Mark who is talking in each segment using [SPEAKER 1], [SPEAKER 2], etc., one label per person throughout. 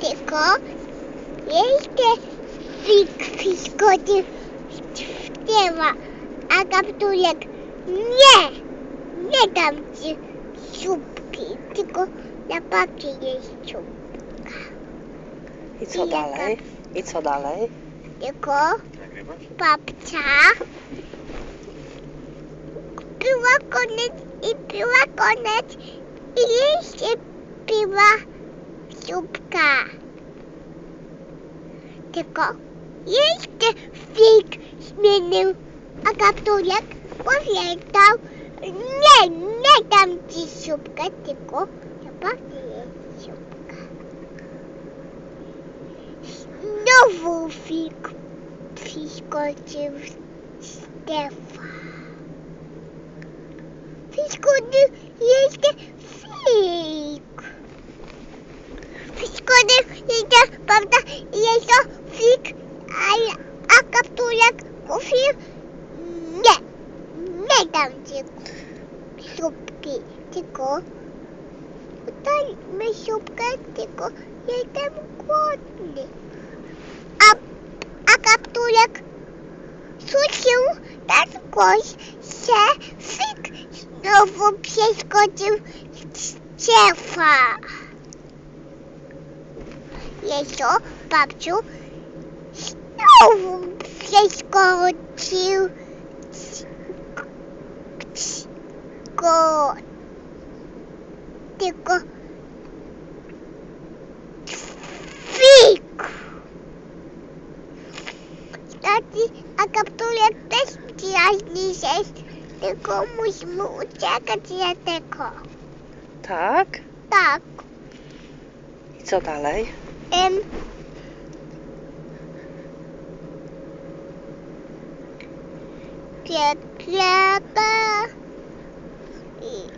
[SPEAKER 1] tylko jeszcze fik fiskoczy śpiewa, a kapturek nie, nie dam ci słupki, tylko na papie jest słupka,
[SPEAKER 2] I co dalej? I co dalej?
[SPEAKER 1] tylko babcia była koniec i była koniec i jeszcze była słupka. Tylko jeszcze fig zmienił, a kapturek powiedział nie, nie dam ci słupkę, tylko zobaczcie jest słupka. Znowu fig Fiskoczył Stefan. Fiskoczył jeszcze fig. Fiskoczył jeszcze, prawda, jeszcze fig, a, a kapturek kupił. Nie, nie dam ci słupki, tylko dajmy słupkę, tylko jestem głodny. A a kapturek rzucił na skos, że fig znowu przeskoczył z drzewa. Jeszcze babciu znowu przeskoczył z z- go tylko fig. Tati, a kapturek też przyjaźni się, tylko musimy uciekać za tego.
[SPEAKER 2] Tak?
[SPEAKER 1] Tak,
[SPEAKER 2] I co dalej?
[SPEAKER 1] Em, Pietraka i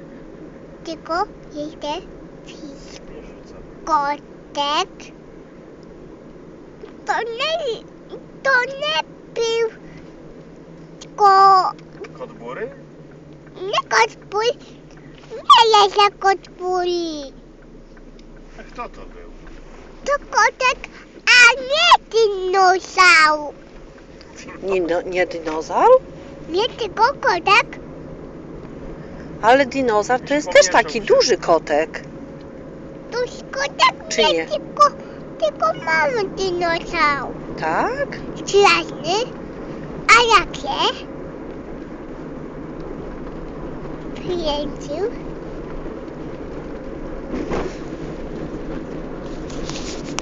[SPEAKER 1] tylko jeszcze kotek. To nie, to nie był ko,
[SPEAKER 3] Kod bury?
[SPEAKER 1] nie kotbój, nie jest kotbój.
[SPEAKER 3] A kto to był?
[SPEAKER 1] To kotek, a nie dinozaur.
[SPEAKER 2] Nie, no, nie dinozaur?
[SPEAKER 1] Nie tylko kotek,
[SPEAKER 2] Ale dinozaur to jest też taki duży kotek.
[SPEAKER 1] to jest kotek,
[SPEAKER 2] Czy nie?
[SPEAKER 1] tylko, tylko mały dinozaur.
[SPEAKER 2] Tak?
[SPEAKER 1] Straszny, a jakie? Kręcił